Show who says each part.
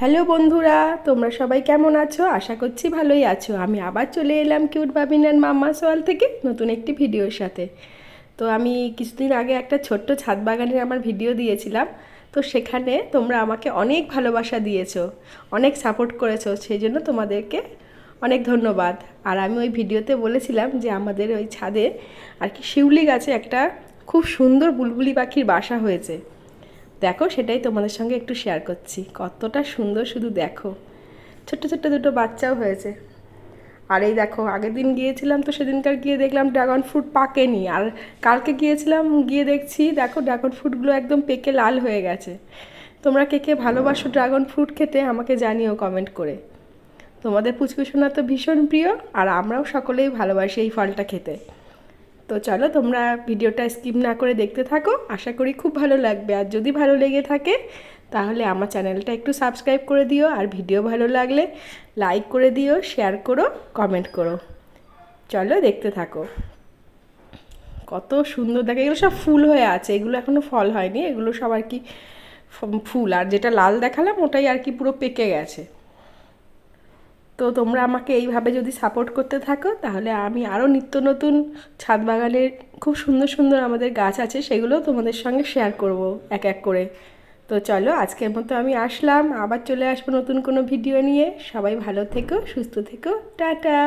Speaker 1: Hello বন্ধুরা, তোমরা সবাই কেমন আছো? আশা করছি ভালোই আছো। আমি আবার চলে এলাম কিউট বাবিনার মাম্মা সোয়াল থেকে নতুন একটি ভিডিওর সাথে। তো আমি কিছুদিন আগে একটা ছোট্ট ছাদ বাগানের আমার ভিডিও দিয়েছিলাম। তো সেখানে তোমরা আমাকে অনেক ভালোবাসা দিয়েছ, অনেক সাপোর্ট করেছ, সেই জন্য তোমাদেরকে অনেক ধন্যবাদ। আর আমি ওই ভিডিওতে বলেছিলাম যে আমাদের ওই ছাদে আর কি শিউলি গাছে একটা খুব সুন্দর বুলবুলি পাখির বাসা হয়েছে। দেখো, সেটাই তোমাদের সঙ্গে একটু শেয়ার করছি। কতটা সুন্দর শুধু দেখো। ছোট্ট ছোট্ট দুটো বাচ্চাও হয়েছে। আর এই দেখো, আগের দিন গিয়েছিলাম তো সেদিনকার গিয়ে দেখলাম ড্রাগন ফ্রুট পাকেনি। আর কালকে গিয়েছিলাম, গিয়ে দেখছি, দেখো ড্রাগন ফ্রুটগুলো একদম পেকে লাল হয়ে গেছে। তোমরা কে কে ভালোবাসো ড্রাগন ফ্রুট খেতে, আমাকে জানিও কমেন্ট করে। তোমাদের পুচকুসোনা তো ভীষণ প্রিয়, আর আমরাও সকলেই ভালোবাসি এই ফলটা খেতে। তো চলো তোমরা ভিডিওটা স্কিপ না করে দেখতে থাকো। আশা করি খুব ভালো লাগবে। আর যদি ভালো লেগে থাকে, তাহলে আমার চ্যানেলটা একটু সাবস্ক্রাইব করে দিও। আর ভিডিও ভালো লাগলে লাইক করে দিও, শেয়ার করো, কমেন্ট করো। চলো দেখতে থাকো। কত সুন্দর দেখে, এগুলো সব ফুল হয়ে আছে। এগুলো এখনও ফল হয়নি। এগুলো সব আর কি ফুল। আর যেটা লাল দেখালাম, ওটাই আর কি পুরো পেকে গেছে। তো তোমরা আমাকে এইভাবে যদি সাপোর্ট করতে থাকো, তাহলে আমি আরও নিত্য নতুন ছাদ বাগানের খুব সুন্দর সুন্দর আমাদের গাছ আছে সেগুলো তোমাদের সঙ্গে শেয়ার করব এক এক করে। তো চলো, আজকের মতো আমি আসলাম, আবার চলে আসব নতুন কোনো ভিডিও নিয়ে। সবাই ভালো থেকো, সুস্থ থেকো, টাটা!